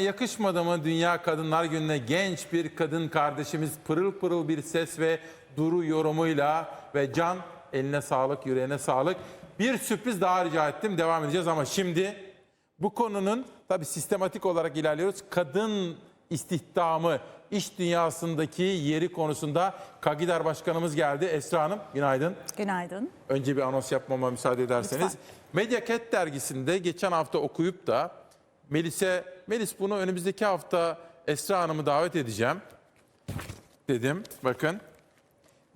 Yakışmadı mı Dünya Kadınlar Günü'ne genç bir kadın kardeşimiz pırıl pırıl bir ses ve duru yorumuyla ve can eline sağlık, yüreğine sağlık. Bir sürpriz daha rica ettim. Devam edeceğiz ama şimdi bu konunun tabii sistematik olarak ilerliyoruz. Kadın istihdamı, iş dünyasındaki yeri konusunda Kagidar Başkanımız geldi. Esra Hanım günaydın. Günaydın. Önce bir anons yapmama müsaade ederseniz. Lütfen. Mediaket dergisinde geçen hafta okuyup da Melis'e, Melis bunu önümüzdeki hafta Esra Hanım'ı davet edeceğim dedim. Bakın.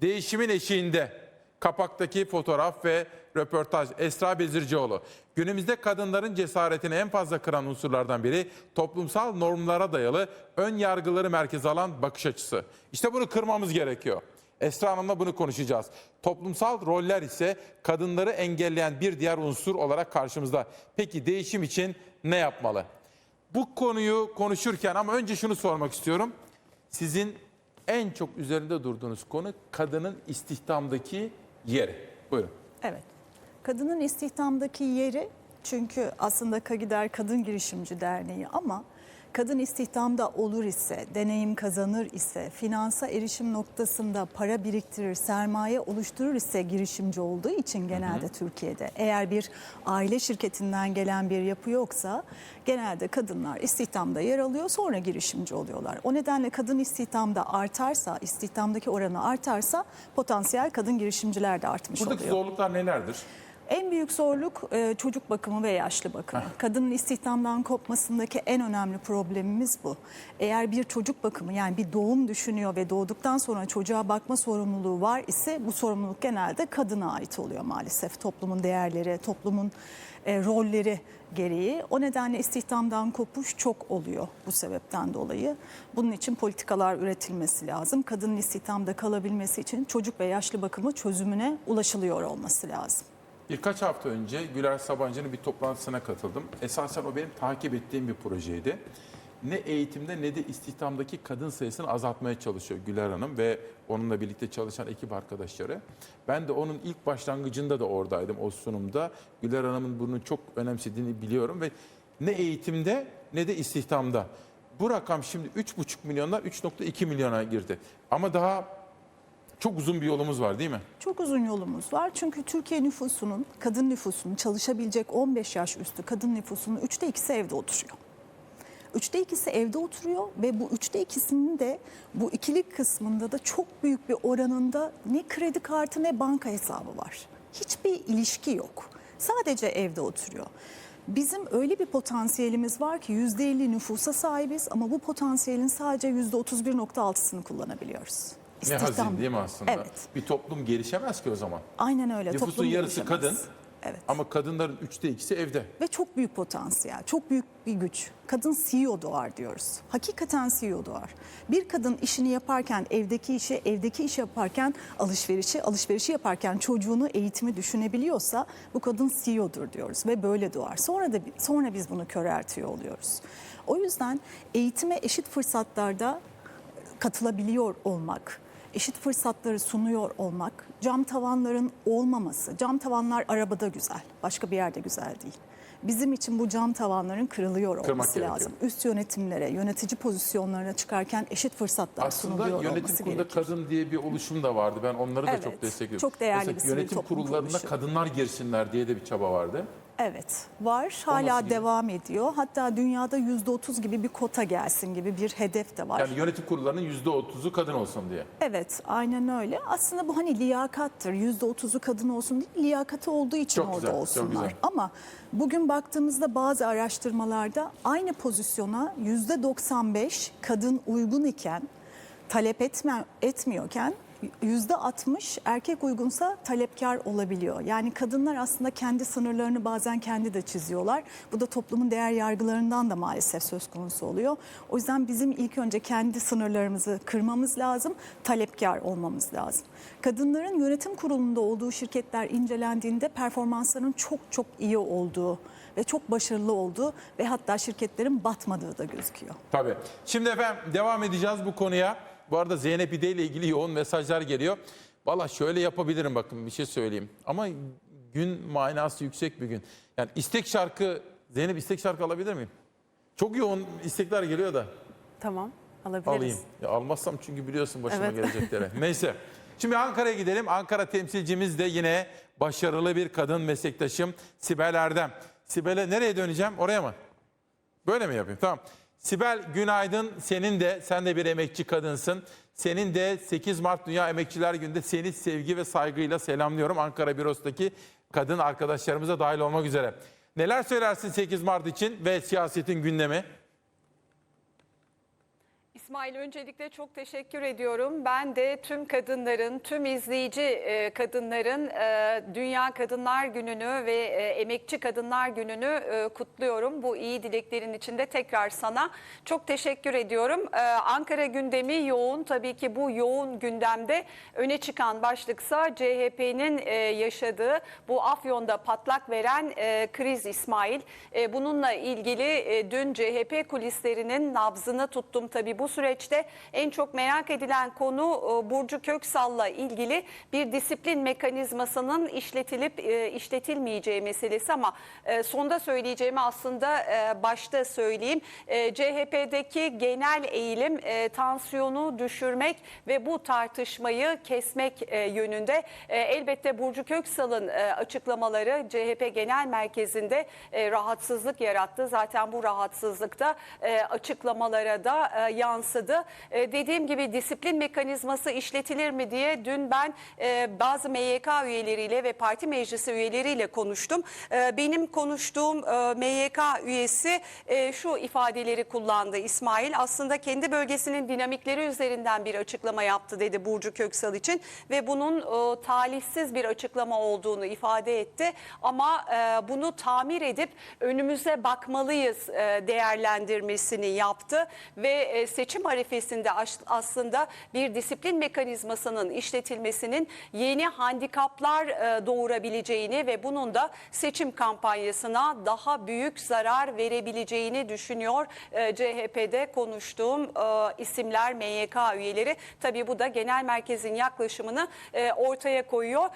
Değişimin eşiğinde kapaktaki fotoğraf ve röportaj Esra Bezircioğlu. Günümüzde kadınların cesaretini en fazla kıran unsurlardan biri toplumsal normlara dayalı ön yargıları merkeze alan bakış açısı. İşte bunu kırmamız gerekiyor. Esra Hanım'la bunu konuşacağız. Toplumsal roller ise kadınları engelleyen bir diğer unsur olarak karşımızda. Peki değişim için ne yapmalı? Bu konuyu konuşurken ama önce şunu sormak istiyorum. Sizin en çok üzerinde durduğunuz konu kadının istihdamdaki yeri. Buyurun. Evet. Kadının istihdamdaki yeri çünkü aslında Kagider Kadın Girişimci Derneği ama kadın istihdamda olur ise, deneyim kazanır ise, finansa erişim noktasında para biriktirir, sermaye oluşturur ise girişimci olduğu için genelde Türkiye'de eğer bir aile şirketinden gelen bir yapı yoksa genelde kadınlar istihdamda yer alıyor sonra girişimci oluyorlar. O nedenle kadın istihdamda artarsa, istihdamdaki oranı artarsa potansiyel kadın girişimciler de artmış Buradaki oluyor. zorluklar nelerdir? En büyük zorluk e, çocuk bakımı ve yaşlı bakımı. Kadının istihdamdan kopmasındaki en önemli problemimiz bu. Eğer bir çocuk bakımı yani bir doğum düşünüyor ve doğduktan sonra çocuğa bakma sorumluluğu var ise bu sorumluluk genelde kadına ait oluyor maalesef. Toplumun değerleri, toplumun e, rolleri gereği. O nedenle istihdamdan kopuş çok oluyor bu sebepten dolayı. Bunun için politikalar üretilmesi lazım. Kadının istihdamda kalabilmesi için çocuk ve yaşlı bakımı çözümüne ulaşılıyor olması lazım. Birkaç hafta önce Güler Sabancı'nın bir toplantısına katıldım. Esasen o benim takip ettiğim bir projeydi. Ne eğitimde ne de istihdamdaki kadın sayısını azaltmaya çalışıyor Güler Hanım ve onunla birlikte çalışan ekip arkadaşları. Ben de onun ilk başlangıcında da oradaydım o sunumda. Güler Hanım'ın bunu çok önemsediğini biliyorum ve ne eğitimde ne de istihdamda. Bu rakam şimdi 3,5 milyondan 3,2 milyona girdi. Ama daha çok uzun bir yolumuz var değil mi? Çok uzun yolumuz var çünkü Türkiye nüfusunun, kadın nüfusunun çalışabilecek 15 yaş üstü kadın nüfusunun üçte ikisi evde oturuyor. Üçte ikisi evde oturuyor ve bu üçte ikisinin de bu ikilik kısmında da çok büyük bir oranında ne kredi kartı ne banka hesabı var. Hiçbir ilişki yok. Sadece evde oturuyor. Bizim öyle bir potansiyelimiz var ki %50 nüfusa sahibiz ama bu potansiyelin sadece %31.6'sını kullanabiliyoruz. Ne hazin İstihdam- değil mi aslında? Evet. Bir toplum gelişemez ki o zaman. Aynen öyle. Nüfusun Toplum yarısı gelişemez. kadın Evet. ama kadınların üçte ikisi evde. Ve çok büyük potansiyel, çok büyük bir güç. Kadın CEO doğar diyoruz. Hakikaten CEO doğar. Bir kadın işini yaparken, evdeki işi, evdeki işi yaparken, alışverişi, alışverişi yaparken çocuğunu, eğitimi düşünebiliyorsa bu kadın CEO'dur diyoruz ve böyle doğar. Sonra da sonra biz bunu köreltiyor oluyoruz. O yüzden eğitime eşit fırsatlarda katılabiliyor olmak, eşit fırsatları sunuyor olmak, cam tavanların olmaması, cam tavanlar arabada güzel, başka bir yerde güzel değil. Bizim için bu cam tavanların kırılıyor Kırmak olması gerekiyor. lazım. Üst yönetimlere, yönetici pozisyonlarına çıkarken eşit fırsatlar Aslında sunuluyor yönetim olması kurulunda gerekiyor. kadın diye bir oluşum da vardı. Ben onları da Evet, çok destekliyorum. çok değerli Mesela bir sivil Yönetim kuruluşu. kadınlar girsinler diye de bir çaba vardı. Evet var hala devam ediyor. Hatta dünyada %30 gibi bir kota gelsin gibi bir hedef de var. Yani yönetim kurullarının yüzde otuzu kadın olsun diye. Evet aynen öyle. Aslında bu hani liyakattır. Yüzde otuzu kadın olsun değil, liyakati olduğu için Çok orada güzel, çok olsunlar. güzel. Ama bugün baktığımızda bazı araştırmalarda aynı pozisyona yüzde 95 kadın uygun iken talep etme, etmiyorken 60 erkek uygunsa talepkar olabiliyor. Yani kadınlar aslında kendi sınırlarını bazen kendi de çiziyorlar. Bu da toplumun değer yargılarından da maalesef söz konusu oluyor. O yüzden bizim ilk önce kendi sınırlarımızı kırmamız lazım, talepkar olmamız lazım. Kadınların yönetim kurulunda olduğu şirketler incelendiğinde performanslarının çok çok iyi olduğu ve çok başarılı olduğu ve hatta şirketlerin batmadığı da gözüküyor. Tabii. Şimdi efendim devam edeceğiz bu konuya. Bu arada Zeynep İde ile ilgili yoğun mesajlar geliyor. Valla şöyle yapabilirim bakın bir şey söyleyeyim. Ama gün manası yüksek bir gün. Yani istek şarkı, Zeynep istek şarkı alabilir miyim? Çok yoğun istekler geliyor da Tamam alabiliriz. alayım. Ya almazsam çünkü biliyorsun başıma Evet. geleceklere. Neyse. Şimdi Ankara'ya gidelim. Ankara temsilcimiz de yine başarılı bir kadın meslektaşım Sibel Erdem. Sibel'e nereye döneceğim? Oraya mı? Böyle mi yapayım? Tamam. Sibel günaydın. Senin de, sen de bir emekçi kadınsın. Senin de 8 Mart Dünya Emekçiler Günü'nde seni sevgi ve saygıyla selamlıyorum. Ankara bürosundaki kadın arkadaşlarımıza dahil olmak üzere. Neler söylersin 8 Mart için ve siyasetin gündemi? İsmail öncelikle çok teşekkür ediyorum. Ben de tüm kadınların, tüm izleyici e, kadınların e, Dünya Kadınlar Günü'nü ve e, Emekçi Kadınlar Günü'nü kutluyorum. Bu iyi dileklerin içinde tekrar sana çok teşekkür ediyorum. Ankara gündemi yoğun. Tabii ki bu yoğun gündemde öne çıkan başlıksa CHP'nin yaşadığı bu Afyon'da patlak veren kriz İsmail. Bununla ilgili dün CHP kulislerinin nabzını tuttum tabii bu süreçte en çok merak edilen konu e, Burcu Köksal'la ilgili bir disiplin mekanizmasının işletilip e, işletilmeyeceği meselesi ama e, sonda söyleyeceğimi aslında başta söyleyeyim. CHP'deki genel eğilim tansiyonu düşürmek ve bu tartışmayı kesmek yönünde. Elbette Burcu Köksal'ın açıklamaları CHP Genel Merkezi'nde rahatsızlık yarattı. Zaten bu rahatsızlıkta açıklamalara da e, yansıdı. E, dediğim gibi disiplin mekanizması işletilir mi diye dün ben e, bazı MYK üyeleriyle ve parti meclisi üyeleriyle konuştum. E, benim konuştuğum e, MYK üyesi e, şu ifadeleri kullandı İsmail. Aslında kendi bölgesinin dinamikleri üzerinden bir açıklama yaptı dedi Burcu Köksal için ve bunun e, talihsiz bir açıklama olduğunu ifade etti. Ama e, bunu tamir edip önümüze bakmalıyız e, değerlendirmesini yaptı ve e, seçim harifesinde as- aslında bir disiplin mekanizmasının işletilmesinin yeni handikaplar e, doğurabileceğini ve bunun da seçim kampanyasına daha büyük zarar verebileceğini düşünüyor e, CHP'de konuştuğum e, isimler MYK üyeleri. Tabii bu da genel merkezin yaklaşımını ortaya koyuyor.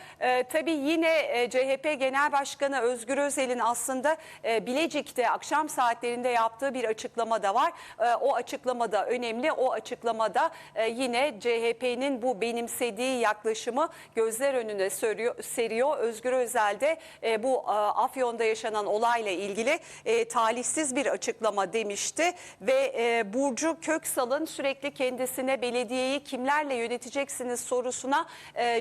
Tabii yine CHP Genel Başkanı Özgür Özel'in aslında Bilecik'te akşam saatlerinde yaptığı bir açıklama da var. O açıklama da önemli. O açıklamada e, yine CHP'nin bu benimsediği yaklaşımı gözler önüne seriyor. Özgür Özel de e, bu e, Afyon'da yaşanan olayla ilgili e, talihsiz bir açıklama demişti ve Burcu Köksal'ın sürekli kendisine belediyeyi kimlerle yöneteceksiniz sorusuna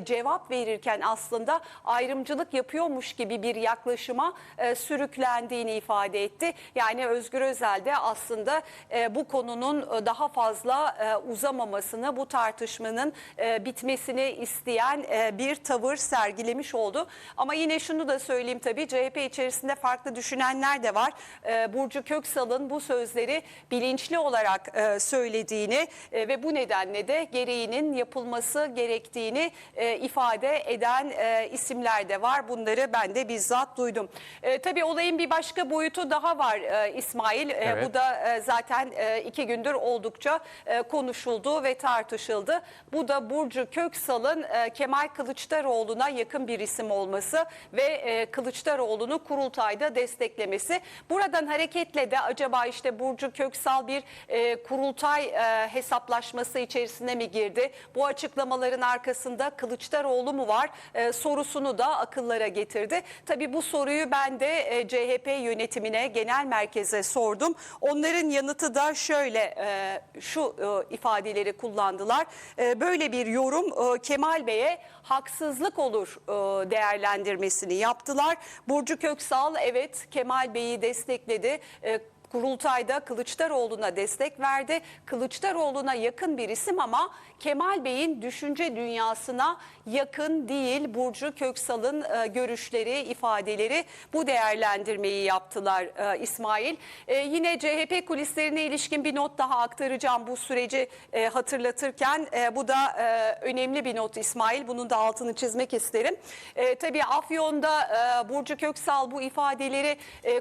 cevap verirken aslında ayrımcılık yapıyormuş gibi bir yaklaşıma sürüklendiğini ifade etti. Yani Özgür Özel de aslında bu konunun daha fazla e, uzamamasını, bu tartışmanın e, bitmesini isteyen e, bir tavır sergilemiş oldu. Ama yine şunu da söyleyeyim tabii CHP içerisinde farklı düşünenler de var. E, Burcu Köksal'ın bu sözleri bilinçli olarak e, söylediğini e, ve bu nedenle de gereğinin yapılması gerektiğini e, ifade eden e, isimler de var. Bunları ben de bizzat duydum. E, tabii olayın bir başka boyutu daha var e, İsmail. E, Evet. Bu da e, zaten e, iki gündür oldukça e, konuşuldu ve tartışıldı. Bu da Burcu Köksal'ın e, Kemal Kılıçdaroğlu'na yakın bir isim olması ve e, Kılıçdaroğlu'nu kurultayda desteklemesi. Buradan hareketle de acaba işte Burcu Köksal bir e, kurultay hesaplaşması içerisine mi girdi? Bu açıklamaların arkasında Kılıçdaroğlu mu var sorusunu da akıllara getirdi. Tabii bu soruyu ben de CHP yönetimine, genel merkeze sordum. Onların yanıtı da şöyle e, şu e, ifadeleri kullandılar. E, böyle bir yorum e, Kemal Bey'e haksızlık olur e, değerlendirmesini yaptılar. Burcu Köksal evet Kemal Bey'i destekledi. E, Kurultayda Kılıçdaroğlu'na destek verdi. Kılıçdaroğlu'na yakın bir isim ama Kemal Bey'in düşünce dünyasına yakın değil. Burcu Köksal'ın e, görüşleri, ifadeleri bu değerlendirmeyi yaptılar e, İsmail. E, yine CHP kulislerine ilişkin bir not daha aktaracağım bu süreci hatırlatırken. Bu da önemli bir not İsmail. Bunun da altını çizmek isterim. Tabii Afyon'da Burcu Köksal bu ifadeleri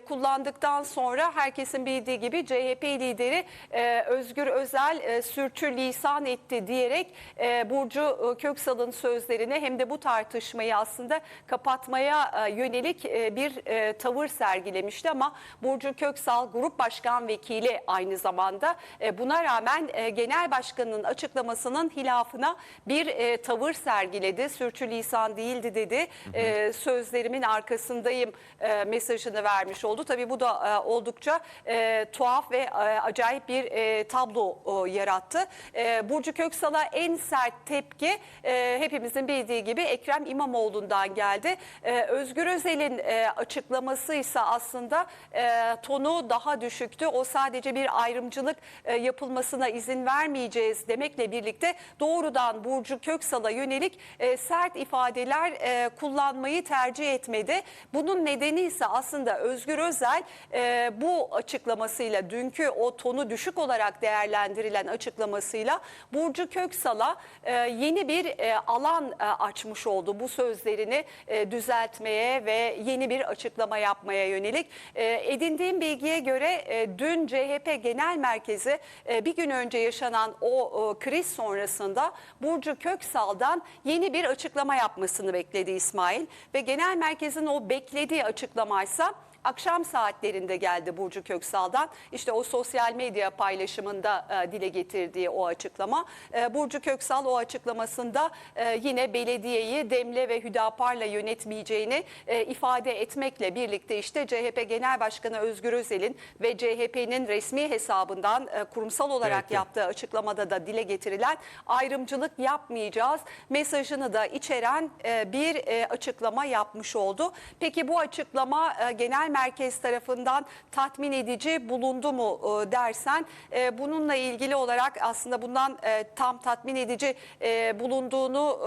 kullandıktan sonra herkesin hepimizin bildiği gibi CHP lideri e, Özgür Özel e, sürçü lisan etti diyerek e, Burcu e, Köksal'ın sözlerini hem de bu tartışmayı aslında kapatmaya e, yönelik e, bir e, tavır sergilemişti ama Burcu Köksal Grup Başkan Vekili aynı zamanda e, buna rağmen e, Genel Başkan'ın açıklamasının hilafına bir e, tavır sergiledi. Sürçülisan değildi dedi. E, sözlerimin arkasındayım e, mesajını vermiş oldu. Tabii bu da e, oldukça e, tuhaf ve e, acayip bir e, tablo e, yarattı. E, Burcu Köksal'a en sert tepki e, hepimizin bildiği gibi Ekrem İmamoğlu'ndan geldi. E, Özgür Özel'in e, açıklaması ise aslında e, tonu daha düşüktü. O sadece bir ayrımcılık e, yapılmasına izin vermeyeceğiz demekle birlikte doğrudan Burcu Köksal'a yönelik e, sert ifadeler e, kullanmayı tercih etmedi. Bunun nedeni ise aslında Özgür Özel e, bu açıklamasıyla dünkü o tonu düşük olarak değerlendirilen açıklamasıyla Burcu Köksal'a e, yeni bir e, alan e, açmış oldu. Bu sözlerini e, düzeltmeye ve yeni bir açıklama yapmaya yönelik. E, edindiğim bilgiye göre e, dün CHP Genel Merkezi e, bir gün önce yaşanan o, o kriz sonrasında Burcu Köksal'dan yeni bir açıklama yapmasını bekledi İsmail. Ve Genel Merkez'in o beklediği açıklamaysa akşam saatlerinde geldi Burcu Köksal'dan. İşte o sosyal medya paylaşımında e, dile getirdiği o açıklama. E, Burcu Köksal o açıklamasında e, yine belediyeyi Demle ve Hüdapar'la yönetmeyeceğini e, ifade etmekle birlikte işte CHP Genel Başkanı Özgür Özel'in ve CHP'nin resmi hesabından e, kurumsal olarak Peki. yaptığı açıklamada da dile getirilen ayrımcılık yapmayacağız mesajını da içeren e, bir e, açıklama yapmış oldu. Peki bu açıklama e, genel merkez tarafından tatmin edici bulundu mu e, dersen e, bununla ilgili olarak aslında bundan e, tam tatmin edici e, bulunduğunu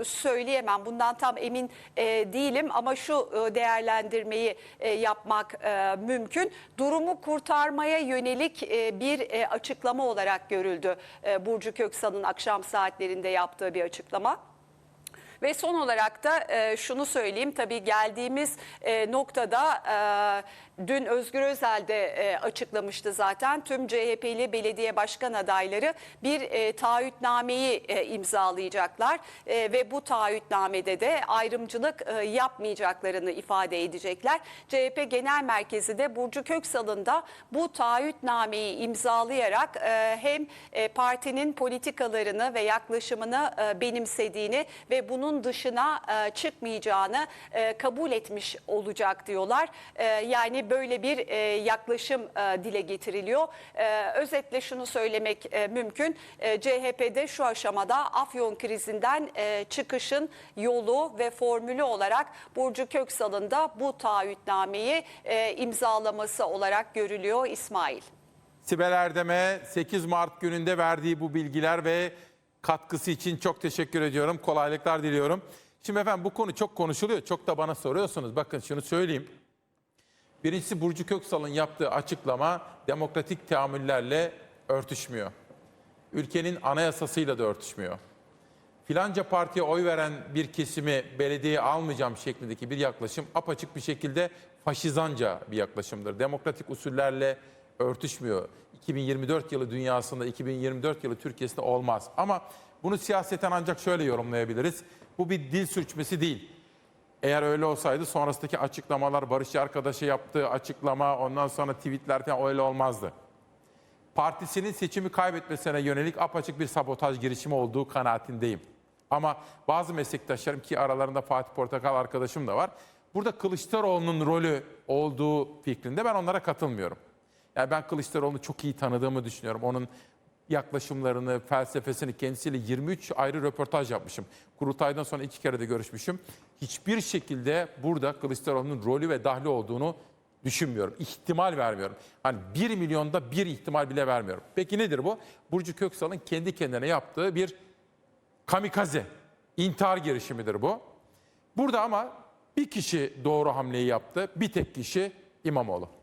e, söyleyemem. Bundan tam emin e, değilim ama şu e, değerlendirmeyi e, yapmak e, mümkün. Durumu kurtarmaya yönelik e, bir e, açıklama olarak görüldü. E, Burcu Köksal'ın akşam saatlerinde yaptığı bir açıklama. Ve son olarak da e, şunu söyleyeyim tabii geldiğimiz e, noktada e, dün Özgür Özel de e, açıklamıştı zaten tüm CHP'li belediye başkan adayları bir e, taahhütnameyi e, imzalayacaklar E, ve bu taahhütnamede de ayrımcılık e, yapmayacaklarını ifade edecekler. CHP Genel Merkezi de Burcu Köksal'ın da bu taahhütnameyi imzalayarak e, hem e, partinin politikalarını ve yaklaşımını e, benimsediğini ve bunun dışına e, çıkmayacağını e, kabul etmiş olacak diyorlar. E, Yani böyle bir e, yaklaşım e, dile getiriliyor. E, Özetle şunu söylemek e, mümkün. E, CHP'de şu aşamada Afyon krizinden e, çıkışın yolu ve formülü olarak Burcu Köksal'ın da bu taahhütnameyi e, imzalaması olarak görülüyor İsmail. Sibel Erdem'e 8 Mart gününde verdiği bu bilgiler ve katkısı için çok teşekkür ediyorum. Kolaylıklar diliyorum. Şimdi efendim bu konu çok konuşuluyor. Çok da bana soruyorsunuz. Bakın şunu söyleyeyim. Birincisi Burcu Köksal'ın yaptığı açıklama demokratik teamüllerle örtüşmüyor. Ülkenin anayasasıyla da örtüşmüyor. Filanca partiye oy veren bir kesimi belediyeye almayacağım şeklindeki bir yaklaşım apaçık bir şekilde faşizanca bir yaklaşımdır. Demokratik usullerle örtüşmüyor. 2024 yılı dünyasında, 2024 yılı Türkiye'sinde olmaz. Ama bunu siyaseten ancak şöyle yorumlayabiliriz. Bu bir dil sürçmesi değil. Eğer öyle olsaydı sonrasındaki açıklamalar, Barışçı arkadaşı yaptığı açıklama, ondan sonra tweetler falan öyle olmazdı. Partisinin seçimi kaybetmesine yönelik apaçık bir sabotaj girişimi olduğu kanaatindeyim. Ama bazı meslektaşlarım ki aralarında Fatih Portakal arkadaşım da var. Burada Kılıçdaroğlu'nun rolü olduğu fikrinde ben onlara katılmıyorum. Yani ben Kılıçdaroğlu'nu çok iyi tanıdığımı düşünüyorum. Onun yaklaşımlarını, felsefesini kendisiyle 23 ayrı röportaj yapmışım. Kurultaydan sonra iki kere de görüşmüşüm. Hiçbir şekilde burada Kılıçdaroğlu'nun rolü ve dahli olduğunu düşünmüyorum. İhtimal vermiyorum. Hani 1 milyonda bir ihtimal bile vermiyorum. Peki nedir bu? Burcu Köksal'ın kendi kendine yaptığı bir kamikaze, intihar girişimidir bu. Burada ama bir kişi doğru hamleyi yaptı. Bir tek kişi İmamoğlu.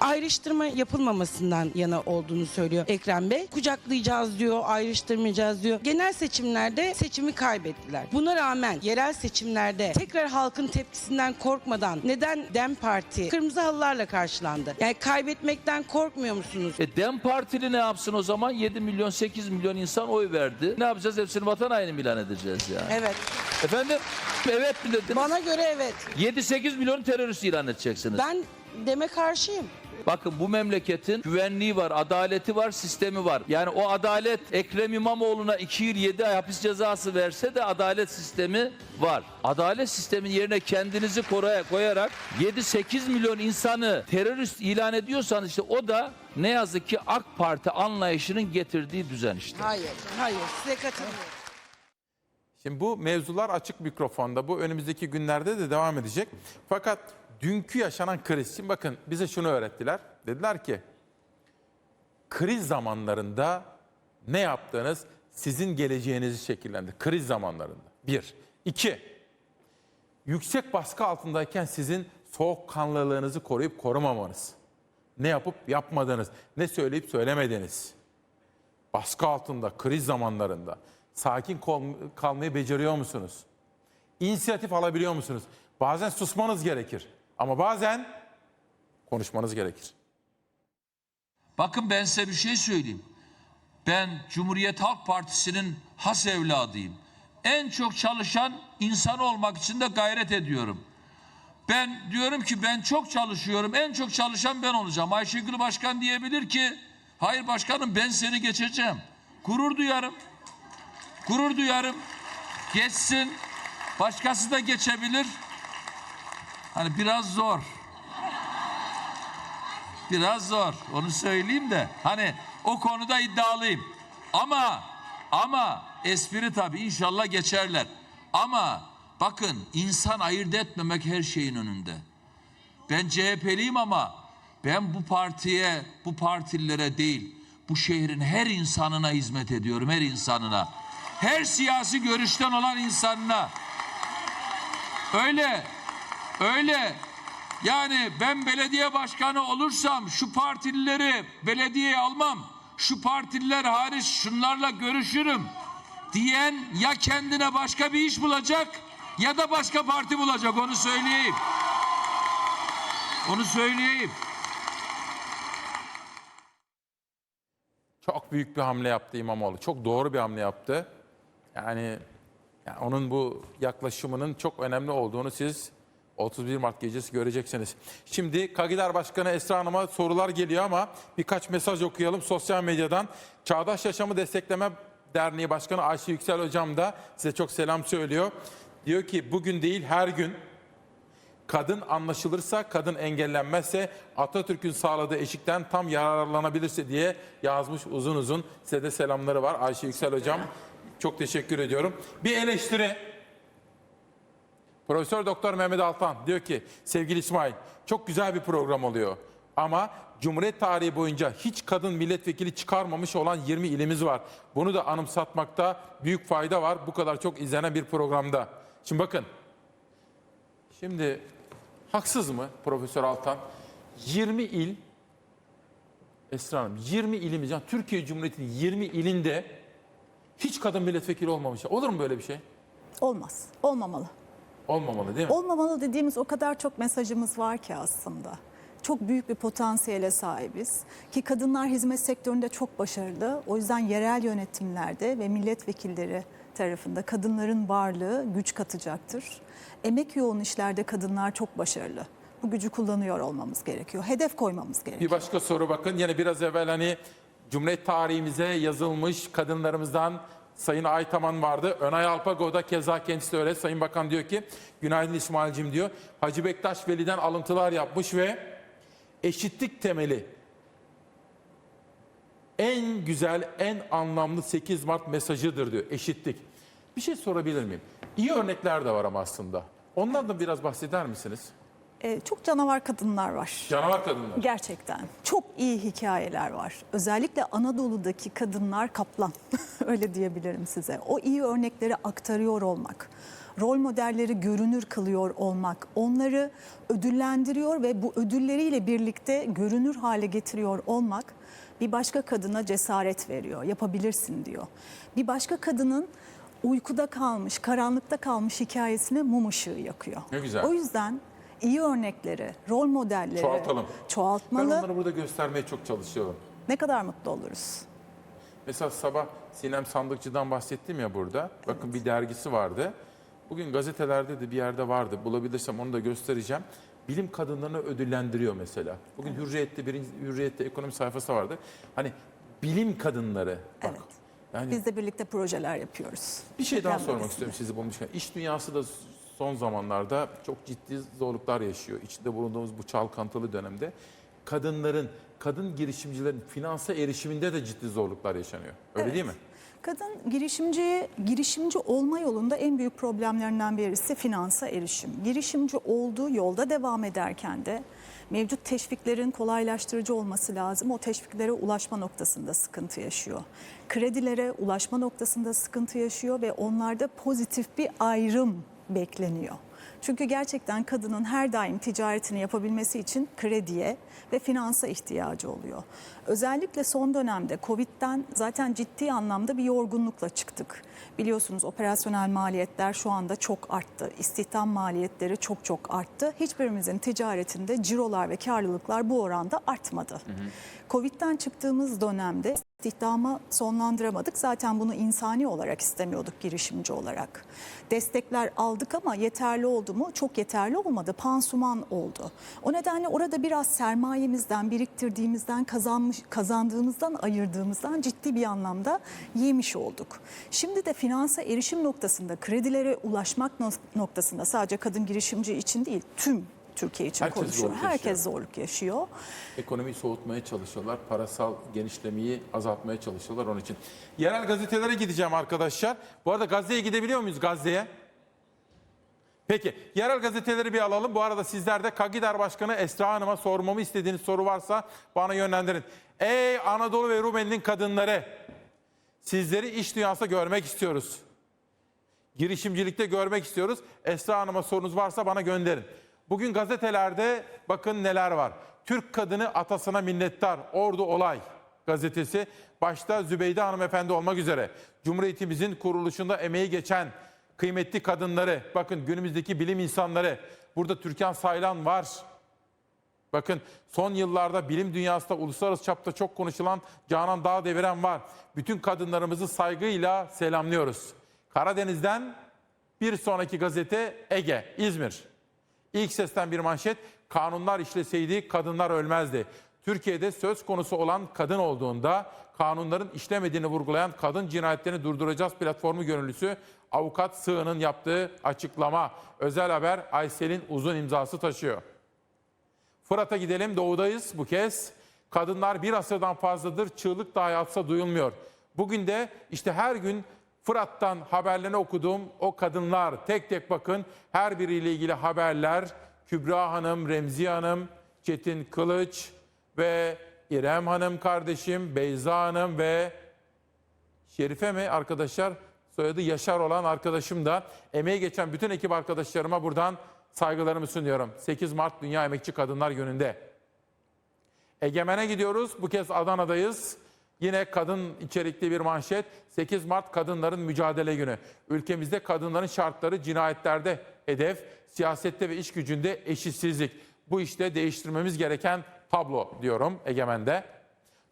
Ayrıştırma yapılmamasından yana olduğunu söylüyor Ekrem Bey. Kucaklayacağız diyor, ayrıştırmayacağız diyor. Genel seçimlerde seçimi kaybettiler. Buna rağmen yerel seçimlerde tekrar halkın tepkisinden korkmadan neden DEM Parti kırmızı halılarla karşılandı? Yani kaybetmekten korkmuyor musunuz? E Dem Partili ne yapsın o zaman? 7 milyon 8 milyon insan oy verdi. Ne yapacağız? Hepsini vatan haini mi ilan edeceğiz ya? Evet. Efendim? Evet mi dediniz? Bana göre evet. 7-8 milyon terörist ilan edeceksiniz. Ben deme karşıyım. Bakın bu memleketin güvenliği var, adaleti var, sistemi var. Yani o adalet Ekrem İmamoğlu'na 2 yıl 7 ay hapis cezası verse de adalet sistemi var. Adalet sistemin yerine kendinizi koraya koyarak 7-8 milyon insanı terörist ilan ediyorsanız işte o da ne yazık ki AK Parti anlayışının getirdiği düzen işte. Hayır, hayır. Size katılıyorum. Şimdi bu mevzular açık mikrofonda. Bu önümüzdeki günlerde de devam edecek. Fakat dünkü yaşanan kriz. Şimdi bakın bize şunu öğrettiler. Dediler ki kriz zamanlarında ne yaptığınız sizin geleceğinizi şekillendir. Kriz zamanlarında. Bir. İki. Yüksek baskı altındayken sizin soğukkanlılığınızı koruyup korumamanız. Ne yapıp yapmadığınız, ne söyleyip söylemediğiniz baskı altında, kriz zamanlarında sakin kalmayı beceriyor musunuz? İnisiyatif alabiliyor musunuz? Bazen susmanız gerekir ama bazen konuşmanız gerekir. Bakın ben size bir şey söyleyeyim. Ben Cumhuriyet Halk Partisi'nin has evladıyım. En çok çalışan insan olmak için de gayret ediyorum. Ben diyorum ki ben çok çalışıyorum. En çok çalışan ben olacağım. Ayşegül Başkan diyebilir ki hayır başkanım ben seni geçeceğim. Gurur duyarım. Gurur duyarım. Geçsin. Başkası da geçebilir. Hani biraz zor. Biraz zor. Onu söyleyeyim de. Hani o konuda iddialıyım. Ama ama espri tabii inşallah geçerler. Ama bakın insan ayırt etmemek her şeyin önünde. Ben CHP'liyim ama ben bu partiye, bu partililere değil, bu şehrin her insanına hizmet ediyorum, her insanına. Her siyasi görüşten olan insanına. Öyle, öyle. Yani ben belediye başkanı olursam şu partilileri belediyeye almam. Şu partililer hariç şunlarla görüşürüm diyen ya kendine başka bir iş bulacak ya da başka parti bulacak onu söyleyeyim. Onu söyleyeyim. Çok büyük bir hamle yaptı İmamoğlu. Çok doğru bir hamle yaptı. Yani, yani onun bu yaklaşımının çok önemli olduğunu siz 31 Mart gecesi göreceksiniz. Şimdi Kagidar Başkanı Esra Hanım'a sorular geliyor ama birkaç mesaj okuyalım sosyal medyadan. Çağdaş Yaşamı Destekleme Derneği Başkanı Ayşe Yüksel Hocam da size çok selam söylüyor. Diyor ki bugün değil her gün Kadın anlaşılırsa, kadın engellenmezse Atatürk'ün sağladığı eşikten tam yararlanabilirse diye yazmış uzun uzun. Size de selamları var Ayşe Yüksel Hocam. Çok teşekkür ediyorum. Bir eleştiri. Profesör Doktor Mehmet Altan diyor ki sevgili İsmail çok güzel bir program oluyor. Ama Cumhuriyet tarihi boyunca hiç kadın milletvekili çıkarmamış olan 20 ilimiz var. Bunu da anımsatmakta büyük fayda var bu kadar çok izlenen bir programda. Şimdi bakın Şimdi haksız mı Profesör Altan? 20 il, Esra Hanım 20 ilimiz, yani Türkiye Cumhuriyeti'nin 20 ilinde hiç kadın milletvekili olmamış. Olur mu böyle bir şey? Olmaz, olmamalı. Olmamalı değil mi? Olmamalı dediğimiz o kadar çok mesajımız var ki aslında. Çok büyük bir potansiyele sahibiz ki kadınlar hizmet sektöründe çok başarılı. O yüzden yerel yönetimlerde ve milletvekilleri tarafında kadınların varlığı güç katacaktır. Emek yoğun işlerde kadınlar çok başarılı. Bu gücü kullanıyor olmamız gerekiyor. Hedef koymamız gerekiyor. Bir başka soru bakın. Yine biraz evvel hani Cumhuriyet tarihimize yazılmış kadınlarımızdan Sayın Aytaman vardı. Önay Alpago keza kendisi öyle. Sayın Bakan diyor ki günaydın İsmail'cim diyor. Hacı Bektaş Veli'den alıntılar yapmış ve eşitlik temeli en güzel, en anlamlı 8 Mart mesajıdır diyor. Eşitlik. Bir şey sorabilir miyim? İyi örnekler de var ama aslında. Ondan da biraz bahseder misiniz? E, çok canavar kadınlar var. Canavar kadınlar. Gerçekten çok iyi hikayeler var. Özellikle Anadolu'daki kadınlar kaplan öyle diyebilirim size. O iyi örnekleri aktarıyor olmak, rol modelleri görünür kılıyor olmak, onları ödüllendiriyor ve bu ödülleriyle birlikte görünür hale getiriyor olmak bir başka kadına cesaret veriyor. Yapabilirsin diyor. Bir başka kadının uykuda kalmış, karanlıkta kalmış hikayesine mum ışığı yakıyor. Ne güzel. O yüzden iyi örnekleri, rol modelleri Çoğaltalım. Ben çoğaltmalı. onları burada göstermeye çok çalışıyorum. Ne kadar mutlu oluruz. Mesela sabah Sinem Sandıkçı'dan bahsettim ya burada. Bakın bir dergisi vardı. Bugün gazetelerde de bir yerde vardı. Bulabilirsem onu da göstereceğim. Bilim kadınlarını ödüllendiriyor mesela. Bugün Hürriyet'te birinci Hürriyet'te ekonomi sayfası vardı. Hani bilim kadınları. Bak. Evet. Yani Biz de birlikte projeler yapıyoruz. bir şey daha sormak istiyorum sizi bulmuşken. İş dünyası da son zamanlarda çok ciddi zorluklar yaşıyor. İçinde bulunduğumuz bu çalkantılı dönemde kadınların, kadın girişimcilerin finansa erişiminde de ciddi zorluklar yaşanıyor. Öyle Evet. değil mi? Kadın girişimci girişimci olma yolunda en büyük problemlerinden birisi finansa erişim. Girişimci olduğu yolda devam ederken de mevcut teşviklerin kolaylaştırıcı olması lazım. O teşviklere ulaşma noktasında sıkıntı yaşıyor. Kredilere ulaşma noktasında sıkıntı yaşıyor ve onlarda pozitif bir ayrım bekleniyor. Çünkü gerçekten kadının her daim ticaretini yapabilmesi için krediye ve finansa ihtiyacı oluyor. Özellikle son dönemde Covid'den zaten ciddi anlamda bir yorgunlukla çıktık. Biliyorsunuz operasyonel maliyetler şu anda çok arttı. İstihdam maliyetleri çok çok arttı. Hiçbirimizin ticaretinde cirolar ve karlılıklar bu oranda artmadı. Covid'den çıktığımız dönemde istihdamı sonlandıramadık. Zaten bunu insani olarak istemiyorduk girişimci olarak. Destekler aldık ama yeterli oldu mu? Çok yeterli olmadı. Pansuman oldu. O nedenle orada biraz sermayemizden, biriktirdiğimizden, kazanmış, kazandığımızdan, ayırdığımızdan ciddi bir anlamda yemiş olduk. Şimdi de finansa erişim noktasında, kredilere ulaşmak nok- noktasında sadece kadın girişimci için değil, tüm Türkiye için Herkes konuşuyorum. zorluk yaşıyor. Herkes zorluk yaşıyor. Ekonomiyi soğutmaya çalışıyorlar. Parasal genişlemeyi azaltmaya çalışıyorlar onun için. Yerel gazetelere gideceğim arkadaşlar. Bu arada Gazze'ye gidebiliyor muyuz Gazze'ye? Peki yerel gazeteleri bir alalım. Bu arada sizler de Kagidar Başkanı Esra Hanım'a sormamı istediğiniz soru varsa bana yönlendirin. Ey Anadolu ve Rumeli'nin kadınları sizleri iş dünyasında görmek istiyoruz. Girişimcilikte görmek istiyoruz. Esra Hanım'a sorunuz varsa bana gönderin. Bugün gazetelerde bakın neler var. Türk kadını atasına minnettar. Ordu Olay gazetesi başta Zübeyde hanımefendi olmak üzere Cumhuriyetimizin kuruluşunda emeği geçen kıymetli kadınları, bakın günümüzdeki bilim insanları, burada Türkan Saylan var. Bakın son yıllarda bilim dünyasında uluslararası çapta çok konuşulan Canan Dağdeviren var. Bütün kadınlarımızı saygıyla selamlıyoruz. Karadeniz'den bir sonraki gazete Ege, İzmir. İlk sesten bir manşet, kanunlar işleseydi kadınlar ölmezdi. Türkiye'de söz konusu olan kadın olduğunda kanunların işlemediğini vurgulayan kadın cinayetlerini durduracağız platformu gönüllüsü avukat Sığın'ın yaptığı açıklama. Özel haber Aysel'in uzun imzası taşıyor. Fırat'a gidelim doğudayız bu kez. Kadınlar bir asırdan fazladır çığlık dahi atsa duyulmuyor. Bugün de işte her gün Fırat'tan haberlerini okuduğum o kadınlar tek tek bakın her biriyle ilgili haberler. Kübra Hanım, Remziye Hanım, Çetin Kılıç ve İrem Hanım kardeşim, Beyza Hanım ve Şerife mi arkadaşlar? Soyadı Yaşar olan arkadaşım da emeği geçen bütün ekip arkadaşlarıma buradan saygılarımı sunuyorum. 8 Mart Dünya Emekçi Kadınlar Günü'nde. Egemen'e gidiyoruz. Bu kez Adana'dayız. Yine kadın içerikli bir manşet. 8 Mart Kadınların Mücadele Günü. Ülkemizde kadınların şartları cinayetlerde hedef, siyasette ve iş gücünde eşitsizlik. Bu işte değiştirmemiz gereken tablo diyorum Egemen'de.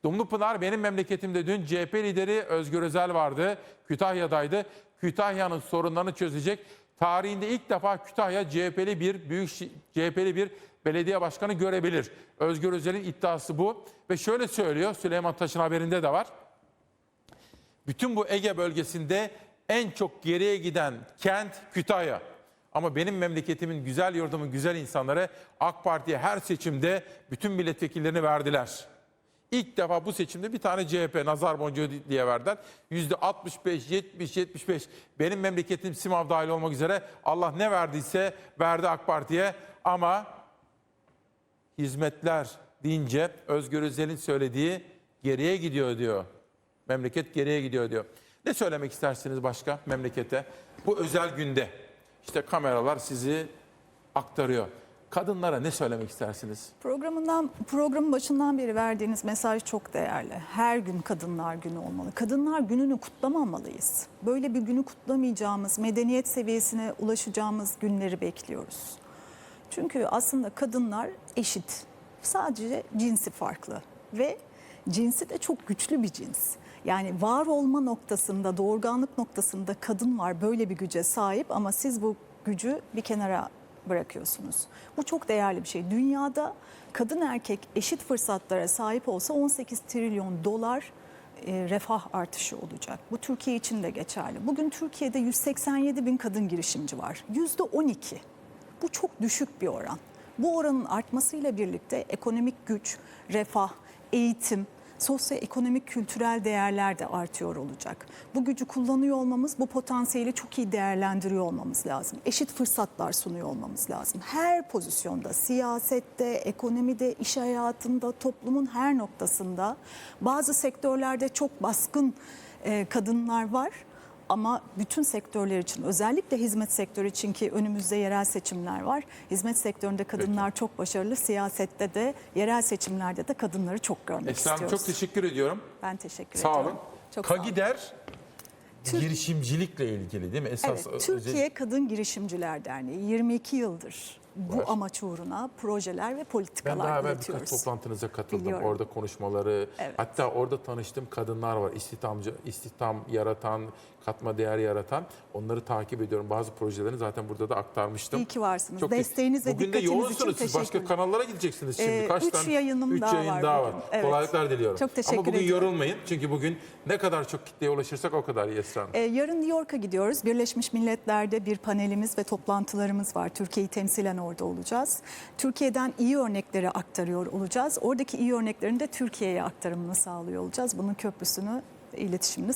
Dumlupınar benim memleketimde dün CHP lideri Özgür Özel vardı. Kütahya'daydı. Kütahya'nın sorunlarını çözecek. Tarihinde ilk defa Kütahya CHP'li bir büyük CHP'li bir belediye başkanı görebilir. Özgür Özel'in iddiası bu ve şöyle söylüyor. Süleyman Taş'ın haberinde de var. Bütün bu Ege bölgesinde en çok geriye giden kent Kütahya. Ama benim memleketimin güzel yurdumun güzel insanları AK Parti'ye her seçimde bütün milletvekillerini verdiler. İlk defa bu seçimde bir tane CHP nazar boncuğu diye verdiler. Yüzde 65, 70, 75 benim memleketim Simav dahil olmak üzere Allah ne verdiyse verdi AK Parti'ye ama hizmetler deyince Özgür Özel'in söylediği geriye gidiyor diyor. Memleket geriye gidiyor diyor. Ne söylemek istersiniz başka memlekete? Bu özel günde işte kameralar sizi aktarıyor. Kadınlara ne söylemek istersiniz? Programından programın başından beri verdiğiniz mesaj çok değerli. Her gün Kadınlar Günü olmalı. Kadınlar Günü'nü kutlamamalıyız. Böyle bir günü kutlamayacağımız, medeniyet seviyesine ulaşacağımız günleri bekliyoruz. Çünkü aslında kadınlar eşit. Sadece cinsi farklı ve cinsi de çok güçlü bir cins. Yani var olma noktasında, doğurganlık noktasında kadın var böyle bir güce sahip ama siz bu gücü bir kenara bırakıyorsunuz. Bu çok değerli bir şey. Dünyada kadın erkek eşit fırsatlara sahip olsa 18 trilyon dolar e, refah artışı olacak. Bu Türkiye için de geçerli. Bugün Türkiye'de 187 bin kadın girişimci var. Yüzde 12. Bu çok düşük bir oran. Bu oranın artmasıyla birlikte ekonomik güç, refah, eğitim, sosyoekonomik kültürel değerler de artıyor olacak. Bu gücü kullanıyor olmamız, bu potansiyeli çok iyi değerlendiriyor olmamız lazım. Eşit fırsatlar sunuyor olmamız lazım. Her pozisyonda, siyasette, ekonomide, iş hayatında, toplumun her noktasında bazı sektörlerde çok baskın kadınlar var. Ama bütün sektörler için özellikle hizmet sektörü için ki önümüzde yerel seçimler var. Hizmet sektöründe kadınlar çok başarılı. Siyasette de yerel seçimlerde de kadınları çok görmek Esra istiyoruz. çok teşekkür ediyorum. Ben teşekkür Sağ ediyorum. olun. Çok sağ olun. Kagider Türk- girişimcilikle ilgili değil mi? Esas Evet, Türkiye Kadın Girişimciler Derneği 22 yıldır bu amaç uğruna projeler ve Ben politikalar daha evvel üretiyoruz. birkaç toplantınıza katıldım. Biliyorum. Orada konuşmaları, Evet. hatta orada tanıştığım kadınlar var. İstihdamcı, istihdam yaratan, katma değer yaratan. Onları takip ediyorum. Bazı projelerini zaten burada da aktarmıştım. İyi ki varsınız. Çok Desteğiniz ve Bugün de dikkatiniz için yoğunsunuz. Siz başka kanallara gideceksiniz şimdi. Ee, Kaç üç tane? yayınım üç daha yayın var daha bugün. var. Evet. Kolaylıklar diliyorum. Çok teşekkür Ama bugün ediyorum. yorulmayın. Çünkü bugün ne kadar çok kitleye ulaşırsak o kadar iyi Esra Hanım. Ee, yarın New York'a gidiyoruz. Birleşmiş Milletler'de bir panelimiz ve toplantılarımız var. Türkiye'yi temsilen orada olacağız. Türkiye'den iyi örnekleri aktarıyor olacağız. Oradaki iyi örneklerin de Türkiye'ye aktarımını sağlıyor olacağız. Bunun köprüsünü, iletişimini